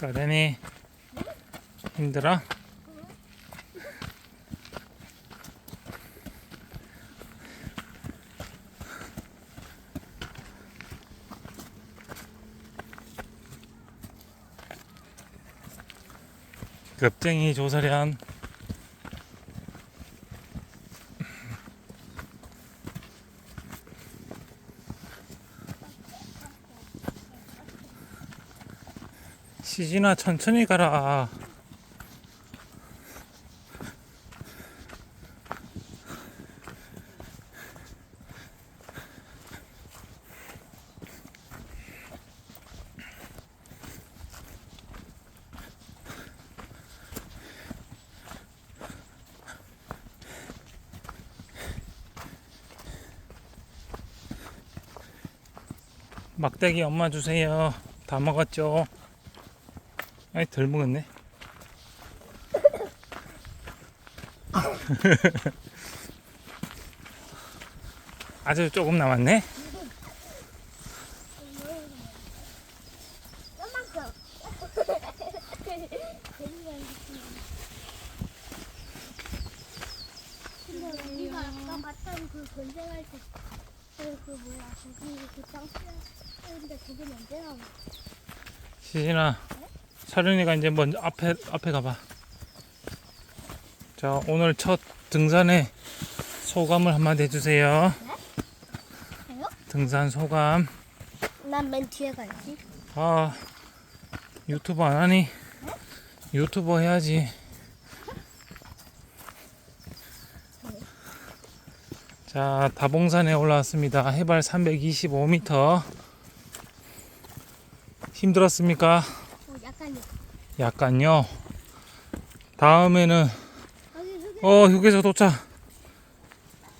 가려니 힘들어? 겁쟁이 조사련 시진아 천천히 가라. 막대기 엄마 주세요. 다 먹었죠 아이 덜 먹었네. 아주 조금 남았네. 그 때, 그, 그 뭐야, 거기 그땅 쓰는데 거긴 언제 나오나? 시진아 서른이가 이제 먼저 앞에 앞에 가봐. 자 오늘 첫 등산의 소감을 한마디 해주세요. 저요? 등산 소감. 난 맨 뒤에 가야지. 아 유튜브 안 하니? 유튜버 해야지. 자 다봉산에 올라왔습니다. 해발 325m 힘들었습니까 약간요 다음에는. 어 휴게소 도착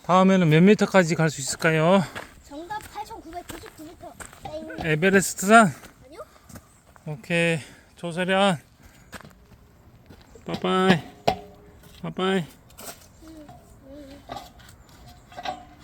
다음에는 몇 미터까지 갈 수 있을까요 정답 8,999m. 땡. 에베레스트산 아니요? 오케이 조세련 빠빠이 빠빠이